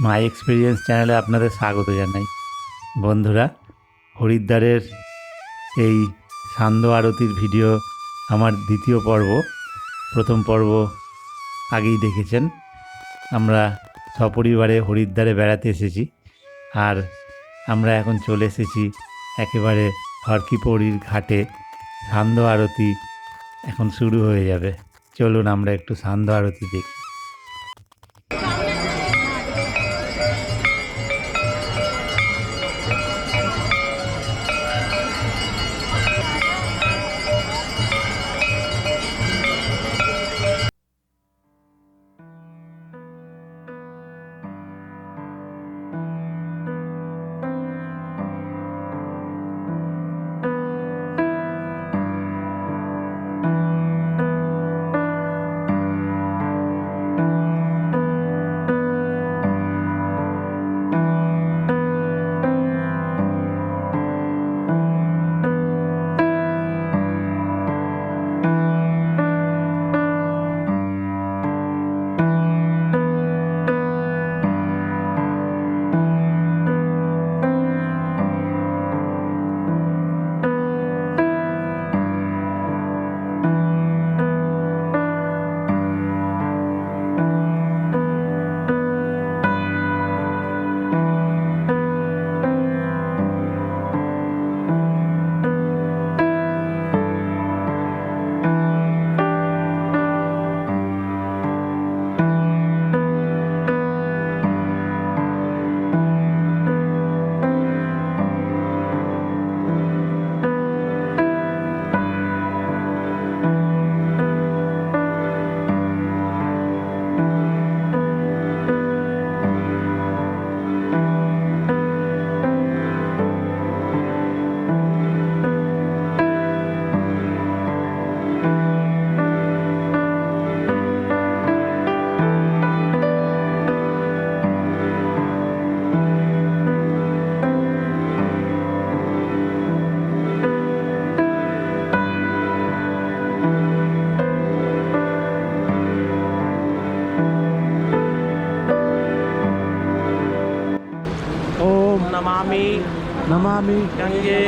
মাই experience চ্যানেলে আপনাদের স্বাগত জানাই। বন্ধুরা, হরিদ্বারের এই সান্ধ্য আরতির ভিডিও আমার দ্বিতীয় পর্ব। প্রথম পর্ব আগেই দেখেছেন। আমরা সপরিবারে হরিদ্বারে বেড়াতে এসেছি আর আমরা এখন চলে এসেছি একেবারে হরকিপৌরির ঘাটে। সান্ধ্য আরতি এখন শুরু হয়ে যাবে। চলুন আমরা একটু সান্ধ্য আরতি দেখি। नमामि। गंगे।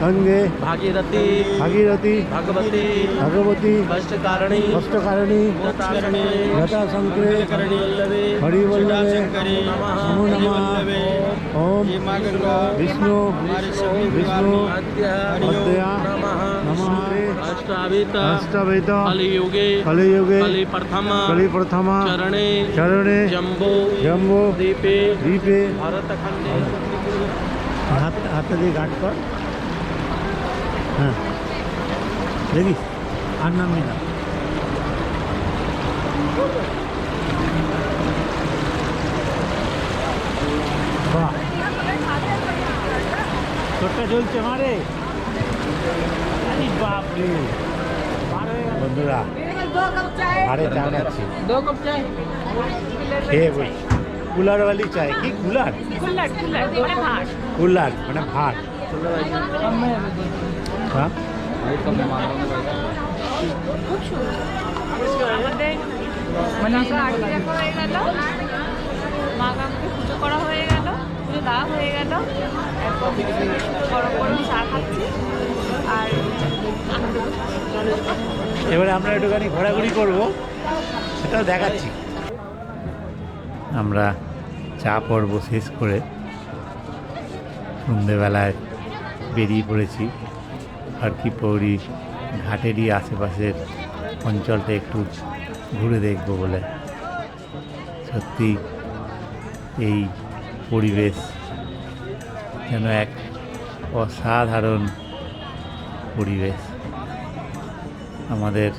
गंगे। भागीरथी। भागीरथी। भगवती। भगवती। कष्टकारिणी कष्टकारिणी जटाशंकरे जटाशंकरे हरिवल्लभे। नमः नमो। नमः ओम। विष्णु। विष्णु। अद्य नमः। नमः। अष्टावित। अष्टवेद कलियुगे। प्रथमा कलिप्रथम। कलिप्रथमा। चरणे। चरणे। जम्बो। जम्बो। दीपे दीपे भरतखण्डे। হাত হাতে দিয়ে গার্ড কর। হ্যাঁ। দেখিস আর নামবি না বাহ। তোরটা চলছে মারে বাপরে। বন্ধুরা আরে চা খাচ্ছি খেয়ে বসি। কুলার वाली চাই কি? কুলার? কুলার মানে ভাত মানে হ্যাঁ? করা হয়ে হয়ে আর এবারে আমরা একটুখানি ঘোরাঘুরি করব সেটাও দেখাচ্ছি। আমরা চা পর্ব শেষ করে সন্ধেবেলায় বেরিয়ে পড়েছি। আর কি পৌরি ঘাটেরই আশেপাশের অঞ্চলটা একটু ঘুরে দেখব বলে। সত্যি এই পরিবেশ যেন এক অসাধারণ পরিবেশ। আমাদের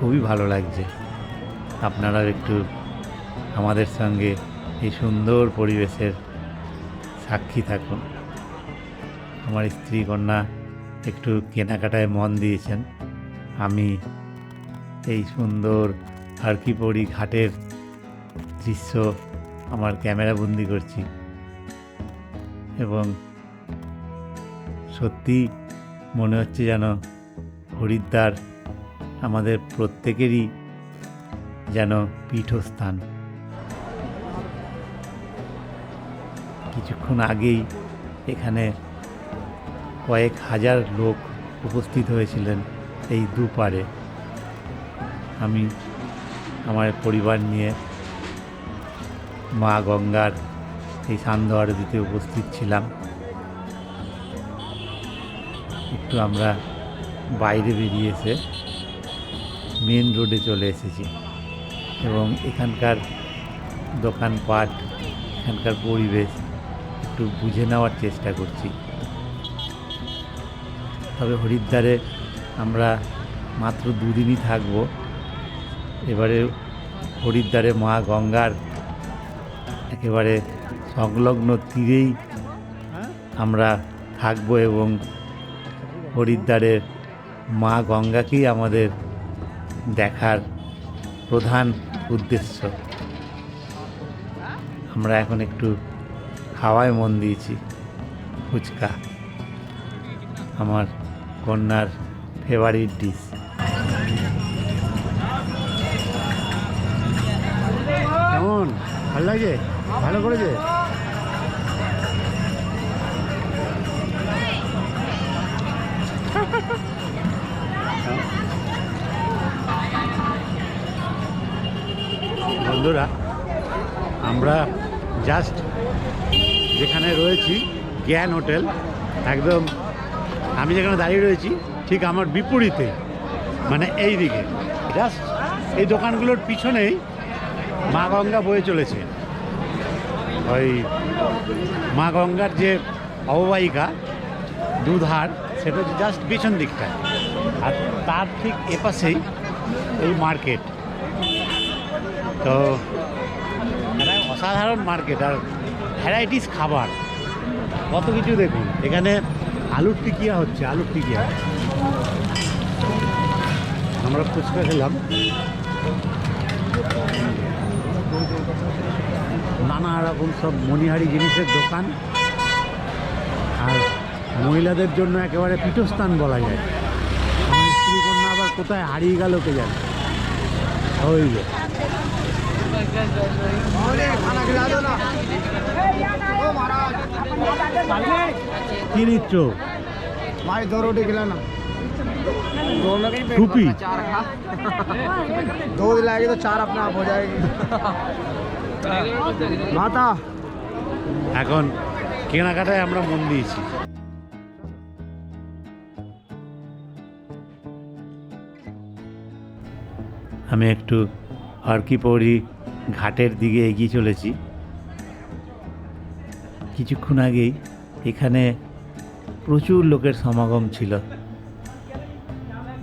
খুবই ভালো লাগছে। আপনারাও একটু আমাদের সঙ্গে এই সুন্দর পরিবেশের সাক্ষী থাকুন। আমার স্ত্রী কন্যা একটু কেনাকাটায় মন দিয়েছেন। আমি এই সুন্দর হারকিপড়ি ঘাটের দৃশ্য আমার ক্যামেরা বন্দি করছি এবং সত্যি মনে হচ্ছে যেন হরিদ্বার আমাদের প্রত্যেকেরই যেন পীঠস্থান। কিছুক্ষণ আগেই এখানে কয়েক হাজার লোক উপস্থিত হয়েছিলেন এই দুপারে আমি আমার পরিবার নিয়ে মা গঙ্গার এই সান্ধ্য আরতিতে উপস্থিত ছিলাম। একটু আমরা বাইরে বেরিয়ে এসে মেন রোডে চলে এসেছি এবং এখানকার দোকানপাট, এখানকার পরিবেশ একটু বুঝে নেওয়ার চেষ্টা করছি। তবে হরিদ্বারে আমরা মাত্র দুদিনই থাকব। এবারে হরিদ্বারে মা গঙ্গার একেবারে সংলগ্ন তীরেই আমরা থাকব এবং হরিদ্বারের মা গঙ্গাকেই আমাদের দেখার প্রধান উদ্দেশ্য। আমরা এখন একটু খাওয়ায় মন দিয়েছি। ফুচকা। আমার কন্যার ফেভারিট ডিশ কেমন? ভালো লাগছে? ভালো করেছে? বন্ধুরা, আমরা জাস্ট যেখানে রয়েছি, জ্ঞান হোটেল, একদম আমি যেখানে দাঁড়িয়ে রয়েছি, ঠিক আমার বিপরীতে মানে এই দিকে জাস্ট এই দোকানগুলোর পিছনেই মা গঙ্গা বয়ে চলেছে। ওই মা গঙ্গার যে অববাহিকা, দুধার, সেটা হচ্ছে জাস্ট পিছন দিকটা আর তার ঠিক এপাশেই এই মার্কেট। তো এটা অসাধারণ মার্কেট। আর ভ্যারাইটিস খাবার। কত কিছু দেখুন। এখানে আলুর টিকিয়া হচ্ছে, আলুর টিকিয়া। আমরা ফুচকা খেলাম। নানা রকম সব মণিহারি জিনিসের দোকান। আর মহিলাদের জন্য একেবারে পীঠস্থান বলা যায়। আমার স্ত্রী কন্যা আবার কোথায় হারিয়ে গেল কে জানে? ওই যে। কি নিচ্ছ भाई दो रोटी खिलाना दोनों का ही पेट टूपी। भरना, चार खा दो दिलाएगी तो चार अपने आप हो जाएगी माता এখন কেনাকাটায় আমরা মন দিয়েছি আমি একটু হরকিপৌরি ঘাটের দিকে এগিয়ে চলেছি কিছুক্ষণ আগেই এখানে প্রচুর লোকের সমাগম ছিল।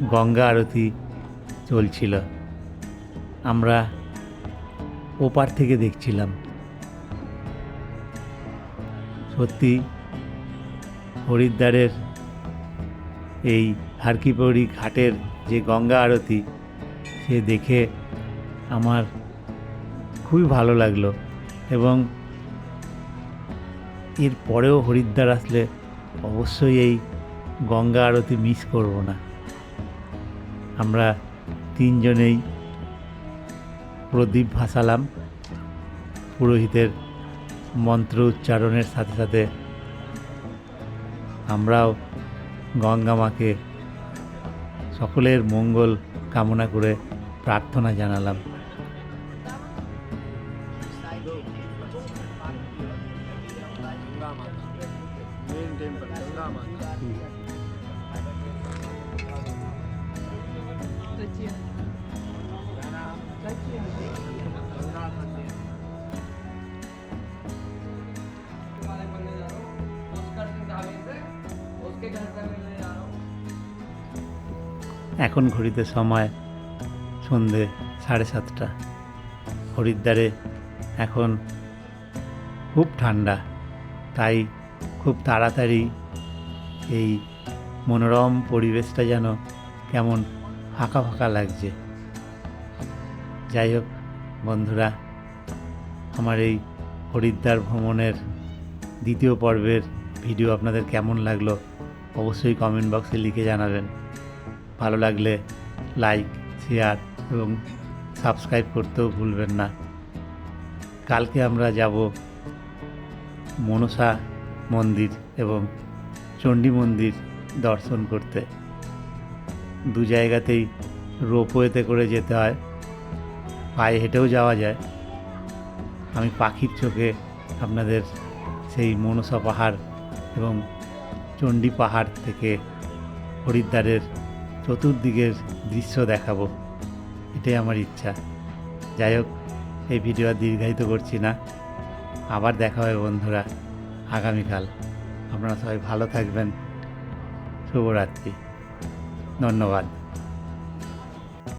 গঙ্গা আরতি চলছিল। আমরা ওপার থেকে দেখছিলাম। সত্যি হরিদ্বারের এই হারকিপৌরি ঘাটের যে গঙ্গা আরতি, সে দেখে আমার খুবই ভালো লাগল এবং এর পরেও হরিদ্বার আসলে অবশ্যই এই গঙ্গা আরতি মিস করব না। আমরা তিনজনেই প্রদীপ ভাসালাম পুরোহিতের মন্ত্র উচ্চারণের সাথে সাথে। আমরাও গঙ্গা মাকে সকলের মঙ্গল কামনা করে প্রার্থনা জানালাম। এখন ঘড়িতে সময় সন্ধে সাড়ে সাতটা। হরিদ্বারে এখন খুব ঠান্ডা। তাই খুব তাড়াতাড়ি এই মনোরম পরিবেশটা যেন কেমন ফাঁকা ফাঁকা লাগছে। যাই হোক বন্ধুরা, আমার এই হরিদ্বার ভ্রমণের দ্বিতীয় পর্বের ভিডিও আপনাদের কেমন লাগল অবশ্যই কমেন্ট বক্সে লিখে জানাবেন। ভালো লাগলে লাইক শেয়ার এবং সাবস্ক্রাইব করতেও ভুলবেন না। কালকে আমরা যাব মনসা মন্দির এবং চণ্ডী মন্দির দর্শন করতে। দু জায়গাতেই রোপওয়েতে করে যেতে হয়। পায়ে হেঁটেও যাওয়া যায়। আমি পাখির চোখে আপনাদের সেই মনসা পাহাড় এবং চণ্ডী পাহাড় থেকে হরিদ্বারের চতুর্দিকের দৃশ্য দেখাবো। এটাই আমার ইচ্ছা। যাই হোক, এই ভিডিও আর দীর্ঘায়িত করছি না। আবার দেখা হবে বন্ধুরা আগামীকাল। আপনারা সবাই ভালো থাকবেন। শুভরাত্রি। ধন্যবাদ।